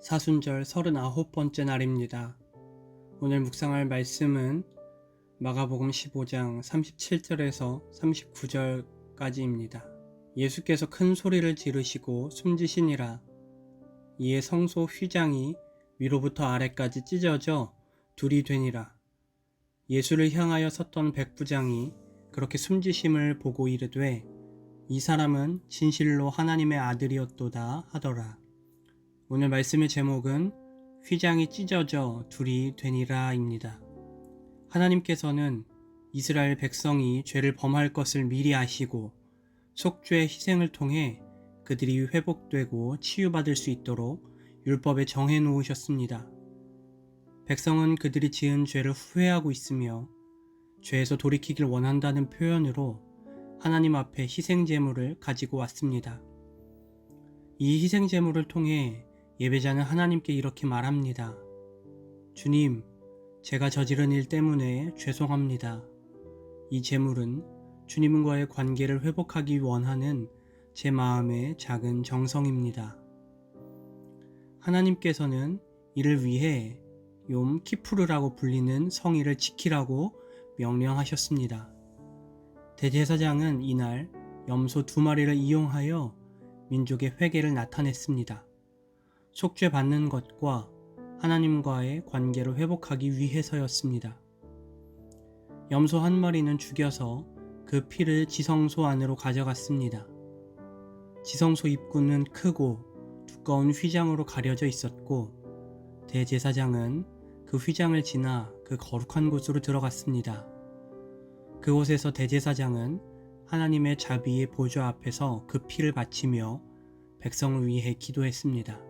사순절 39번째 날입니다. 오늘 묵상할 말씀은 마가복음 15장 37절에서 39절까지입니다. 예수께서 큰 소리를 지르시고 숨지시니라. 이에 성소 휘장이 위로부터 아래까지 찢어져 둘이 되니라. 예수를 향하여 섰던 백부장이 그렇게 숨지심을 보고 이르되 이 사람은 진실로 하나님의 아들이었도다 하더라. 오늘 말씀의 제목은 휘장이 찢어져 둘이 되니라입니다. 하나님께서는 이스라엘 백성이 죄를 범할 것을 미리 아시고 속죄 희생을 통해 그들이 회복되고 치유받을 수 있도록 율법에 정해 놓으셨습니다. 백성은 그들이 지은 죄를 후회하고 있으며 죄에서 돌이키길 원한다는 표현으로 하나님 앞에 희생 제물을 가지고 왔습니다. 이 희생 제물을 통해 예배자는 하나님께 이렇게 말합니다. 주님, 제가 저지른 일 때문에 죄송합니다. 이 제물은 주님과의 관계를 회복하기 원하는 제 마음의 작은 정성입니다. 하나님께서는 이를 위해 욤 키푸르라고 불리는 성의를 지키라고 명령하셨습니다. 대제사장은 이날 염소 두 마리를 이용하여 민족의 회개를 나타냈습니다. 속죄 받는 것과 하나님과의 관계를 회복하기 위해서였습니다. 염소 한 마리는 죽여서 그 피를 지성소 안으로 가져갔습니다. 지성소 입구는 크고 두꺼운 휘장으로 가려져 있었고 대제사장은 그 휘장을 지나 그 거룩한 곳으로 들어갔습니다. 그곳에서 대제사장은 하나님의 자비의 보좌 앞에서 그 피를 바치며 백성을 위해 기도했습니다.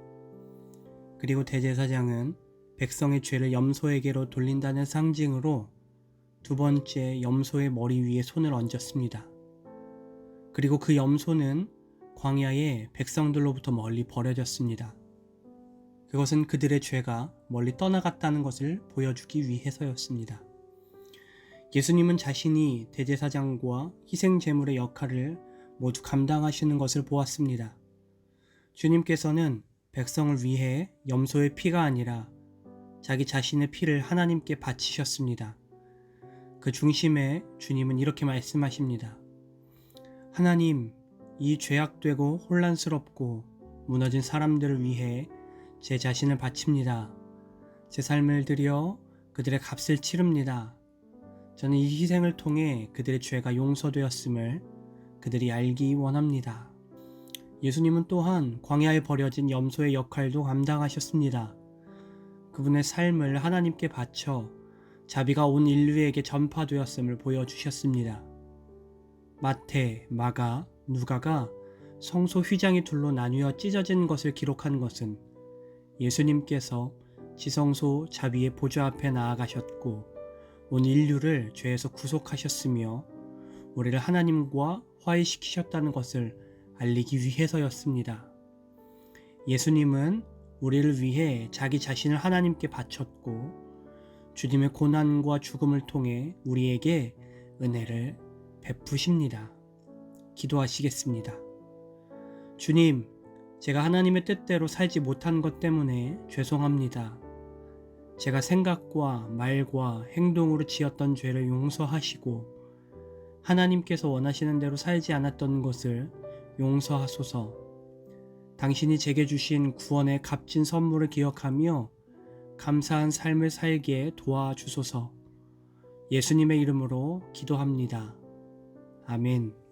그리고 대제사장은 백성의 죄를 염소에게로 돌린다는 상징으로 두 번째 염소의 머리 위에 손을 얹었습니다. 그리고 그 염소는 광야에 백성들로부터 멀리 버려졌습니다. 그것은 그들의 죄가 멀리 떠나갔다는 것을 보여주기 위해서였습니다. 예수님은 자신이 대제사장과 희생제물의 역할을 모두 감당하시는 것을 보았습니다. 주님께서는 백성을 위해 염소의 피가 아니라 자기 자신의 피를 하나님께 바치셨습니다. 그 중심에 주님은 이렇게 말씀하십니다. 하나님, 이 죄악되고 혼란스럽고 무너진 사람들을 위해 제 자신을 바칩니다. 제 삶을 들여 그들의 값을 치릅니다. 저는 이 희생을 통해 그들의 죄가 용서되었음을 그들이 알기 원합니다. 예수님은 또한 광야에 버려진 염소의 역할도 감당하셨습니다. 그분의 삶을 하나님께 바쳐 자비가 온 인류에게 전파되었음을 보여주셨습니다. 마태, 마가, 누가가 성소 휘장이 둘로 나뉘어 찢어진 것을 기록한 것은 예수님께서 지성소 자비의 보좌 앞에 나아가셨고 온 인류를 죄에서 구속하셨으며 우리를 하나님과 화해시키셨다는 것을 알리기 위해서였습니다. 예수님은 우리를 위해 자기 자신을 하나님께 바쳤고 주님의 고난과 죽음을 통해 우리에게 은혜를 베푸십니다. 기도하시겠습니다. 주님, 제가 하나님의 뜻대로 살지 못한 것 때문에 죄송합니다. 제가 생각과 말과 행동으로 지었던 죄를 용서하시고 하나님께서 원하시는 대로 살지 않았던 것을 용서하소서. 당신이 제게 주신 구원의 값진 선물을 기억하며 감사한 삶을 살게 도와주소서. 예수님의 이름으로 기도합니다. 아멘.